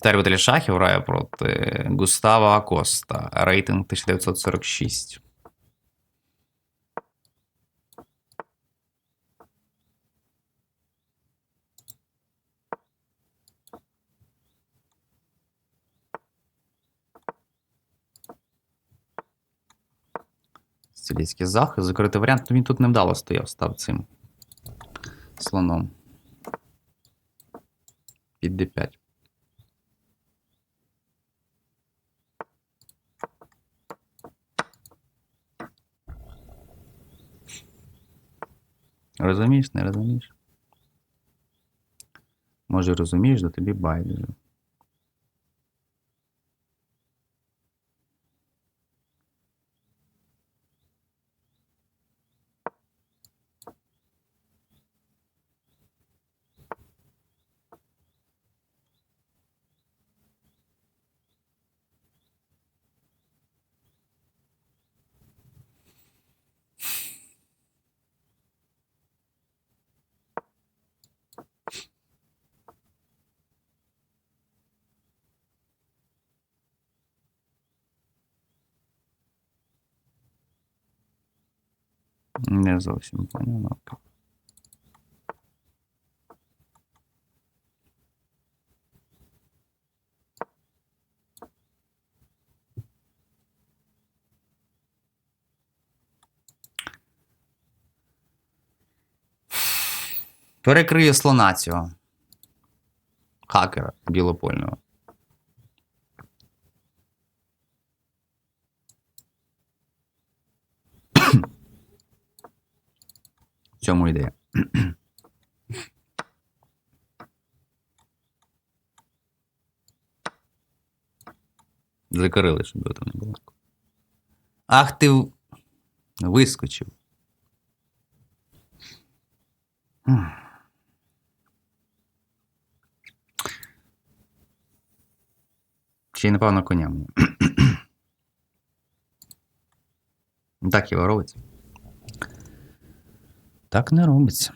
Тервитель шахів грає проти Густава Акоста. Рейтинг 1946. Сицилійський захист. Закритий варіант. Ну він тут невдало стояв, став цим слоном. Під d5. Розумієш, не розумієш? Може, розумієш, до тобі байдуже. Не зовсім поняв. Перекриє слона цього. Хакера білопольного. В цьому ідея. Закрили, щоб його там не було. Ах ти вискочив. Ще й напевно коня мені. Так його робиться. Так не робиться.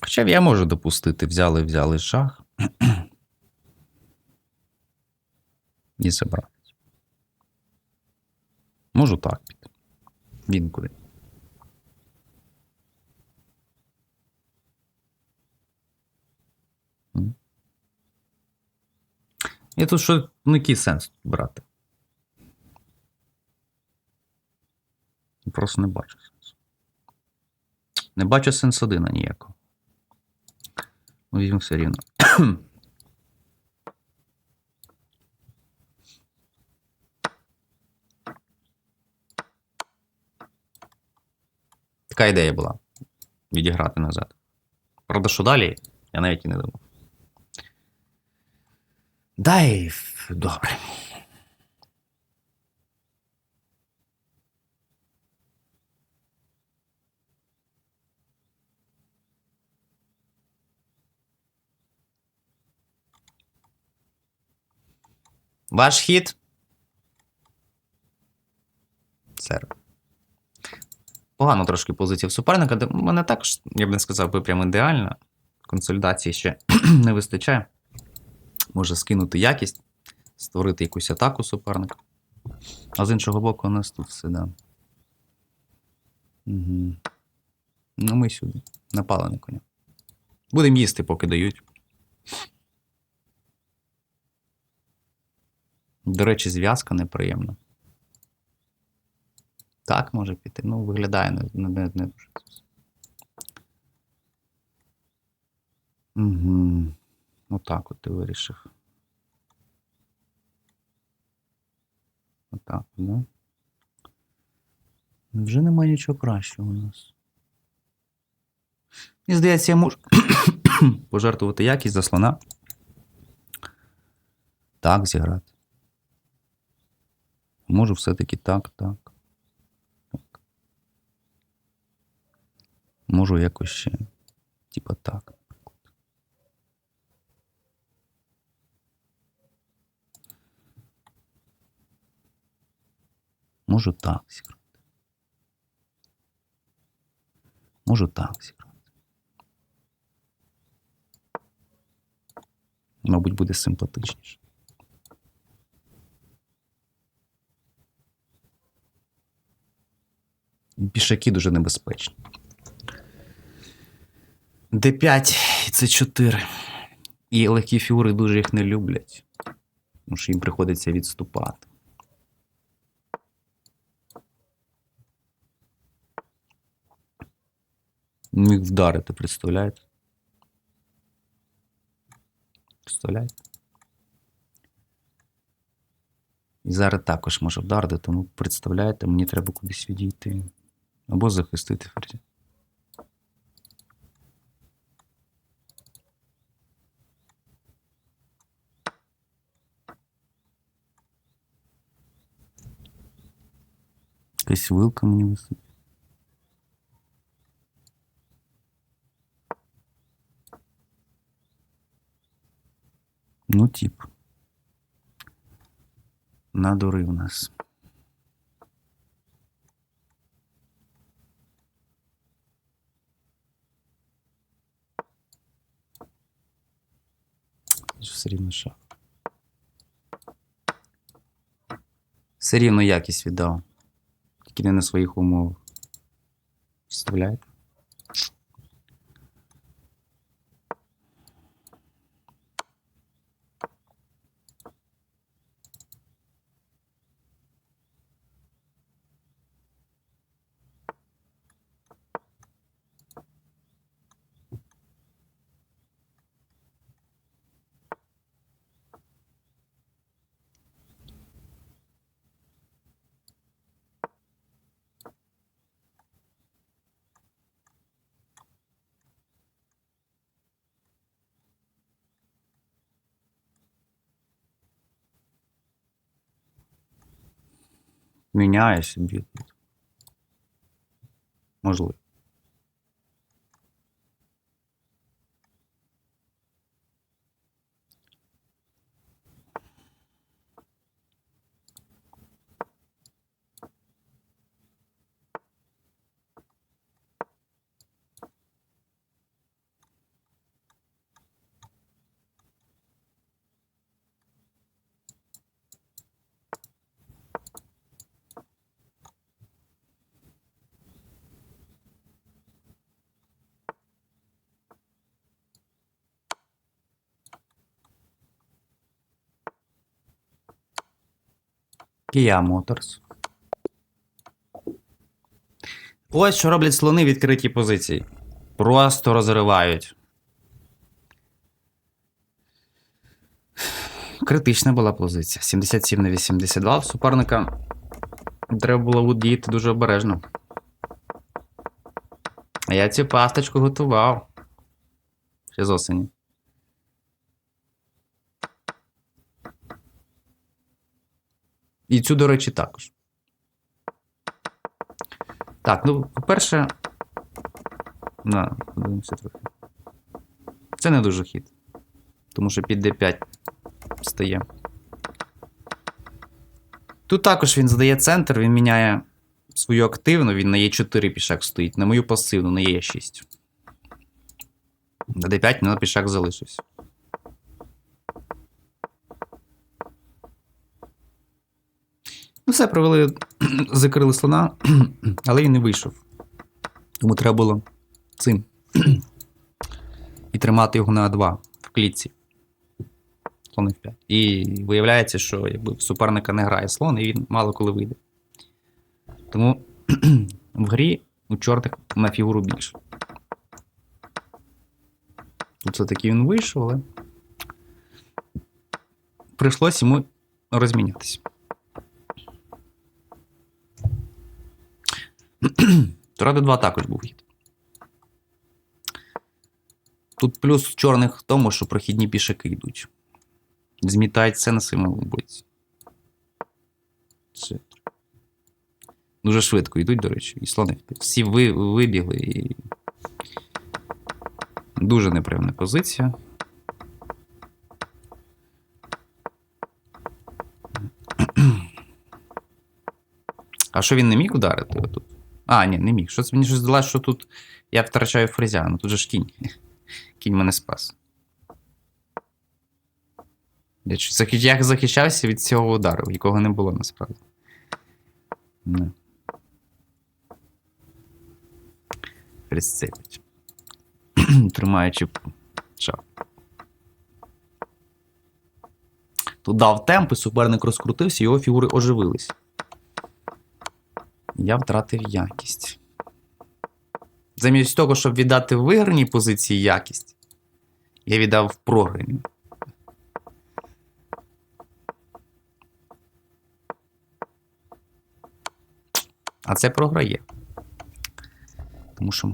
Хоча я можу допустити, взяли, взяли шах. І забрати. Можу так піти. Він куди. І тут що, ну який сенс брати? Просто не бачу сенсу. Не бачу сенс один ніякого. Ну, Візьму все рівно. Така ідея була. Відіграти назад. Правда, що далі? Я навіть і не думав. Дай. Добре. Ваш хід. Сер. Погано трошки позиція в суперника. У мене також, я б не сказав, би прям ідеальна. Консолідації ще не вистачає. Може скинути якість, створити якусь атаку суперника. А з іншого боку, у нас тут все, да. Угу. Ну, ми сюди. Напали на коня. Будемо їсти, поки дають. До речі, зв'язка неприємна. Так може піти. Ну, виглядає не, не, не, дуже. Угу. Отак от ти вирішив. Отак, да? Вже немає нічого кращого у нас. Мені здається, я можу пожертвувати якість за слона. Так зіграти. Можу все-таки так, так. так. Можу якось ще. Типа так. Можу так зіграти. Можу так зіграти. Мабуть, буде симпатичніше. Пішаки дуже небезпечні. Д5 і С4. І легкі фігури дуже їх не люблять, тому що їм приходиться відступати. Міг вдарити, представляєте? Представляєте? І зараз також може вдарити, тому представляєте, мені треба кудись відійти. Або захистити ферзя. Якась вилка мені висить. Ну, тип. Надурив нас. Все рівно шах. Все рівно якість віддав. Тільки не на своїх умовах. Представляєте? Міняє собі. Можливо. Kia Motors. Ось що роблять слони в відкритій позиції. Просто розривають. Критична була позиція. 77 на 82 в суперника. Треба було діяти дуже обережно. А я цю пасточку готував. Ще з осені. І цю, до речі, також. Так, ну, по-перше. На, подивимося трохи. Це не дуже хід. Тому що під D5 стає. Тут також він здає центр, він міняє свою активну, він на Е4 пішак стоїть, на мою пасивну, на Е6. На D5 на пішак залишився. Ну, все, провели, закрили слона, але він не вийшов. Тому треба було цим. І тримати його на А2 в клітці. Слон F5. І виявляється, що якби суперника не грає слон, і він мало коли вийде. Тому в грі у чортих на фігуру більше. Тут все-таки він вийшов, але прийшлось йому розмінятися. Ради 2 також був хід. Тут плюс чорних в тому, що прохідні пішаки йдуть. Змітають все на своєму боці. Це. Дуже швидко йдуть, до речі, і слони. Всі ви, вибігли і. Дуже неприємна позиція. А що він не міг ударити тут? А, ні, не міг. Щось мені щось здалося, що тут я втрачаю фрезя. Ну тут же ж кінь. Кінь мене спас. Я, захи- захищався від цього удару, якого не було насправді. Не. Присцепить. Тримаючи шап. Тут дав темп, і суперник розкрутився, його фігури оживились. Я втратив якість. Замість того, щоб віддати в виграній позиції якість, я віддав в програні. А це програє. Тому що